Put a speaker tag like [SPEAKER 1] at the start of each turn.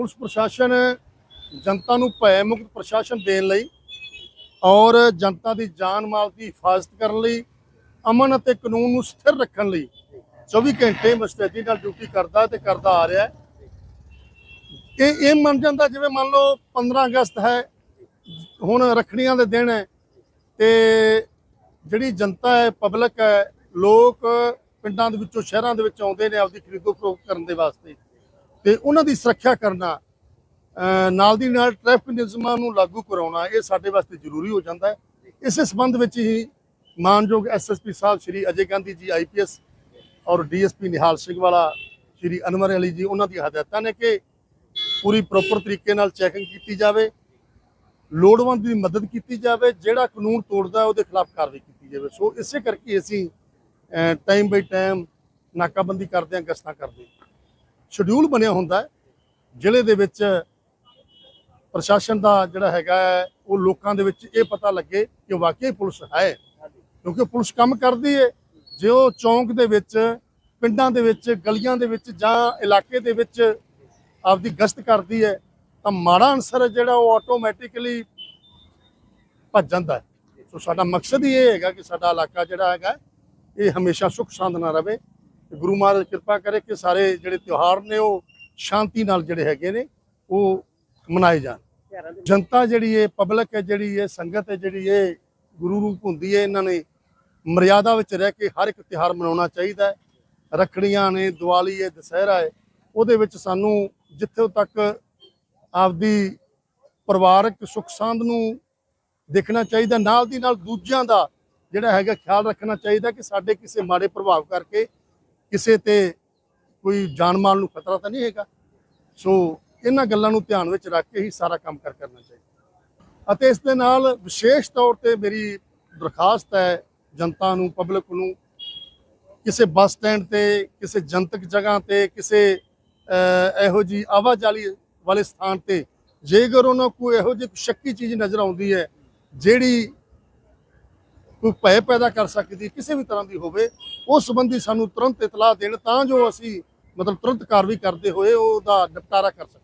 [SPEAKER 1] Police ਪ੍ਰਸ਼ਾਸਨ ਜਨਤਾ ਨੂੰ ਭੈ ਮੁਕਤ ਪ੍ਰਸ਼ਾਸਨ ਦੇਣ ਲਈ ਔਰ ਜਨਤਾ ਦੀ ਜਾਨ ਮਾਲ ਦੀ ਹਿਫਾਜ਼ਤ ਕਰਨ ਲਈ, ਅਮਨ ਅਤੇ ਕਾਨੂੰਨ ਨੂੰ ਸਥਿਰ ਰੱਖਣ ਲਈ 24 ਘੰਟੇ ਮੁਸਤੈਦੀ ਨਾਲ ਡਿਊਟੀ ਕਰਦਾ ਤੇ ਕਰਦਾ ਆ ਰਿਹਾ ਇਹ ਇਹ ਮੰਨ ਜਾਂਦਾ ਜਿਵੇਂ ਮੰਨ ਲਓ 15 ਅਗਸਤ ਹੈ, ਹੁਣ ਰੱਖੜੀਆਂ ਦੇ ਦਿਨ ਹੈ ਤੇ ਜਿਹੜੀ ਜਨਤਾ ਹੈ, ਪਬਲਿਕ ਹੈ, ਲੋਕ ਪਿੰਡਾਂ ਦੇ ਵਿੱਚੋਂ, ਸ਼ਹਿਰਾਂ ਦੇ ਵਿੱਚ ਆਉਂਦੇ ਨੇ ਆਪਦੀ ਖਰੀਦੋ ਫਰੋਖਤ ਕਰਨ ਦੇ ਵਾਸਤੇ। ਤੇ ਉਹਨਾਂ ਦੀ ਸੁਰੱਖਿਆ ਕਰਨਾ ਨਾਲ ਦੀ ਨਾਲ ਟ੍ਰੈਫਿਕ ਨਿਯਮਾਂ ਨੂੰ ਲਾਗੂ ਕਰਾਉਣਾ, ਇਹ ਸਾਡੇ ਵਾਸਤੇ ਜ਼ਰੂਰੀ ਹੋ ਜਾਂਦਾ ਹੈ। ਇਸੇ ਸੰਬੰਧ ਵਿੱਚ ਹੀ ਮਾਨਯੋਗ ਐਸਐਸਪੀ ਸਾਹਿਬ ਸ਼੍ਰੀ ਅਜੇ ਗਾਂਧੀ ਜੀ ਆਈਪੀਐਸ ਔਰ ਡੀਐਸਪੀ ਨਿਹਾਲ ਸਿੰਘ ਵਾਲਾ ਸ਼੍ਰੀ ਅਨਵਰ ਅਲੀ ਜੀ, ਉਹਨਾਂ ਦੀਆਂ ਹਦਾਇਤਾਂ ਨੇ ਕਿ ਪੂਰੀ ਪ੍ਰੋਪਰ ਤਰੀਕੇ ਨਾਲ ਚੈਕਿੰਗ ਕੀਤੀ ਜਾਵੇ, ਲੋੜਵੰਦ ਦੀ ਮਦਦ ਕੀਤੀ ਜਾਵੇ, ਜਿਹੜਾ ਕਾਨੂੰਨ ਤੋੜਦਾ ਉਹਦੇ ਖਿਲਾਫ ਕਾਰਵਾਈ ਕੀਤੀ ਜਾਵੇ। ਸੋ ਇਸੇ ਕਰਕੇ ਅਸੀਂ ਟਾਈਮ ਬਾਈ ਟਾਈਮ ਨਾਕਾਬੰਦੀ ਕਰਦੇ ਹਾਂ, ਗਸ਼ਤਾਂ ਕਰਦੇ ਹਾਂ। ਸ਼ਡਿਊਲ ਬਣਿਆ ਹੁੰਦਾ ਹੈ ਜ਼ਿਲ੍ਹੇ ਦੇ ਵਿੱਚ ਪ੍ਰਸ਼ਾਸਨ ਦਾ ਜਿਹੜਾ ਹੈਗਾ ਹੈ, ਉਹ ਲੋਕਾਂ ਦੇ ਵਿੱਚ ਇਹ ਪਤਾ ਲੱਗੇ ਕਿ ਵਾਕਈ ਪੁਲਿਸ ਹੈ। ਕਿਉਂਕਿ ਪੁਲਿਸ ਕੰਮ ਕਰਦੀ ਹੈ ਜੇ ਉਹ ਚੌਂਕ ਦੇ ਵਿੱਚ ਪਿੰਡਾਂ ਦੇ ਵਿੱਚ ਗਲੀਆਂ ਦੇ ਵਿੱਚ ਜਾਂ ਇਲਾਕੇ ਦੇ ਵਿੱਚ ਆਪਦੀ ਗਸ਼ਤ ਕਰਦੀ ਹੈ ਤਾਂ ਮਾੜਾ ਅਨਸਰ ਜਿਹੜਾ ਉਹ ਆਟੋਮੈਟਿਕਲੀ ਭੱਜ ਜਾਂਦਾ ਸੋ ਸਾਡਾ ਮਕਸਦ ਹੀ ਇਹ ਹੈਗਾ ਕਿ ਸਾਡਾ ਇਲਾਕਾ ਜਿਹੜਾ ਹੈਗਾ ਇਹ ਹਮੇਸ਼ਾ ਸੁੱਖ ਸ਼ਾਂਤ ਨਾ ਰਵੇ ਗੁਰੂ ਮਹਾਰਾਜ ਕਿਰਪਾ ਕਰੇ ਕਿ ਸਾਰੇ ਜਿਹੜੇ ਤਿਉਹਾਰ ਨੇ ਉਹ ਸ਼ਾਂਤੀ ਨਾਲ ਜਿਹੜੇ ਹੈਗੇ ਨੇ, ਉਹ ਮਨਾਏ ਜਾਣ। ਜਨਤਾ ਜਿਹੜੀ ਹੈ ਪਬਲਿਕ ਹੈ, ਜਿਹੜੀ ਹੈ ਸੰਗਤ ਹੈ, ਜਿਹੜੀ ਇਹ ਗੁਰੂ ਰੂਪ ਹੁੰਦੀ ਹੈ, ਇਹਨਾਂ ਨੇ ਮਰਿਆਦਾ ਵਿੱਚ ਰਹਿ ਕੇ ਹਰ ਇੱਕ ਤਿਉਹਾਰ ਮਨਾਉਣਾ ਚਾਹੀਦਾ ਹੈ। ਰੱਖੜੀਆਂ ਨੇ, ਦੀਵਾਲੀ ਹੈ, ਦੁਸਹਿਰਾ ਹੈ, ਉਹਦੇ ਵਿੱਚ ਸਾਨੂੰ ਜਿੱਥੇ ਤੱਕ ਆਪਦੀ ਪਰਿਵਾਰਕ ਸੁੱਖ ਸਾਂਦ ਨੂੰ ਦੇਖਣਾ ਚਾਹੀਦਾ, ਨਾਲ ਦੀ ਨਾਲ ਦੂਜਿਆਂ ਦਾ ਜਿਹੜਾ ਹੈਗਾ ਖਿਆਲ ਰੱਖਣਾ ਚਾਹੀਦਾ ਕਿ ਸਾਡੇ ਕਿਸੇ ਮਾੜੇ ਪ੍ਰਭਾਵ ਕਰਕੇ ਕਿਸੇ ਤੇ ਕੋਈ ਜਾਨ ਮਾਲ ਨੂੰ ਖਤਰਾ ਤਾਂ ਨਹੀਂ ਹੈਗਾ। ਸੋ ਇਹਨਾਂ ਗੱਲਾਂ ਨੂੰ ਧਿਆਨ ਵਿੱਚ ਰੱਖ ਕੇ ਹੀ ਸਾਰਾ ਕੰਮ ਕਰ ਕਰਨਾ ਚਾਹੀਦਾ। ਅਤੇ ਇਸ ਦੇ ਨਾਲ ਵਿਸ਼ੇਸ਼ ਤੌਰ ਤੇ ਮੇਰੀ ਦਰਖਾਸਤ ਹੈ ਜਨਤਾ ਨੂੰ ਪਬਲਿਕ ਨੂੰ, ਕਿਸੇ ਬੱਸ ਸਟੈਂਡ ਤੇ, ਕਿਸੇ ਜਨਤਕ ਜਗ੍ਹਾ ਤੇ, ਕਿਸੇ ਇਹੋ ਜੀ ਆਵਾਜਾਈ ਵਾਲੇ ਸਥਾਨ ਤੇ, ਜੇਕਰ ਉਹਨਾਂ ਕੋਈ ਇਹੋ ਜਿਹੀ ਸ਼ੱਕੀ ਚੀਜ਼ ਨਜ਼ਰ ਆਉਂਦੀ ਹੈ, ਜਿਹੜੀ ਕੋਈ ਭੈ ਪੈਦਾ ਕਰ ਸਕਦੀ, ਕਿਸੇ ਵੀ ਤਰ੍ਹਾਂ ਦੀ ਹੋਵੇ, ਉਸ ਸੰਬੰਧੀ ਸਾਨੂੰ ਤੁਰੰਤ ਇਤਲਾਹ ਦੇਣ ਤਾਂ ਜੋ ਅਸੀਂ ਮਤਲਬ ਤੁਰੰਤ ਕਾਰਵਾਈ ਕਰਦੇ ਹੋਏ ਉਹਦਾ ਨਿਪਟਾਰਾ ਕਰ ਸਕੀਏ।